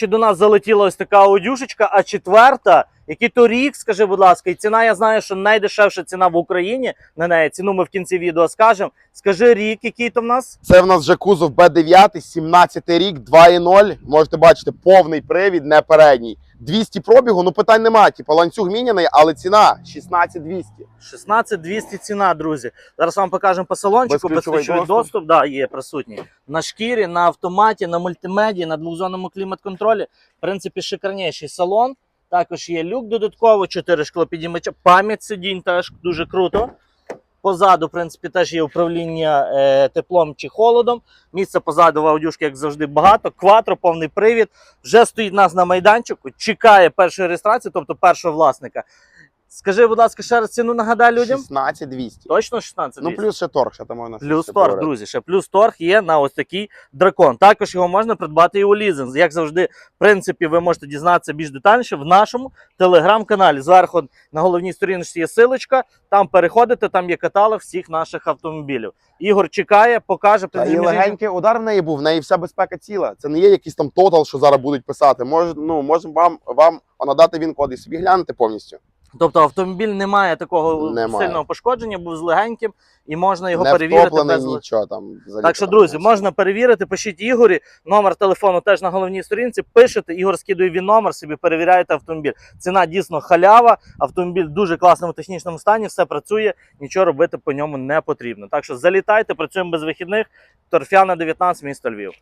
До нас залетіла ось така одюшечка, а четверта, який то рік, скажи, будь ласка, і ціна, я знаю, що найдешевша ціна в Україні на неї. Ціну ми в кінці відео скажемо. Скажи рік, який то в нас? Це в нас вже кузов Б9, 17 рік, 2.0. Можете бачити, повний привід, не передній. 200 пробігу, ну питань немає. Типу ланцюг міняний, але ціна 16200. 16200 ціна, друзі. Зараз вам покажемо по салончику. Безключовий доступ, да, є присутній. На шкірі, на автоматі, на мультимедії, на двохзонному клімат-контролі. В принципі, шикарніший салон. Також є люк додатково, 4 шклопідіймача. Пам'ять сидінь теж дуже круто. Позаду, в принципі, теж є управління е, теплом чи холодом. Місце позаду в аудюшки, як завжди, багато. Кватро, повний привід. Вже стоїть нас на майданчику, чекає першої реєстрації, тобто першого власника. Скажи, будь ласка, ще раз ціну нагадай людям. 16200. Точно 16 Ну плюс ще торг, ще там можна. Плюс ще торг, поговорити. друзі. Ще плюс торг є на ось такий дракон. Також його можна придбати і у лізинг. Як завжди, в принципі, ви можете дізнатися більш детальніше в нашому телеграм-каналі. Зверху на головній сторінці є силочка. Там переходите, там є каталог всіх наших автомобілів. Ігор чекає, покаже. Та і легенький удар в неї був, в неї вся безпека ціла. Це не є якийсь там тотал, що зараз будуть писати. Може, ну, можемо вам, вам надати він код і собі глянути повністю. Тобто автомобіль не має такого Немає. сильного пошкодження, був з легеньким, і можна його не перевірити без нічого там. Так що, друзі, можна перевірити, пишіть Ігорі, номер телефону теж на головній сторінці. Пишете, Ігор скидує він номер, собі перевіряєте автомобіль. Ціна дійсно халява. Автомобіль в дуже класному технічному стані, все працює, нічого робити по ньому не потрібно. Так що залітайте, працюємо без вихідних. Торфяна 19, місто Львів.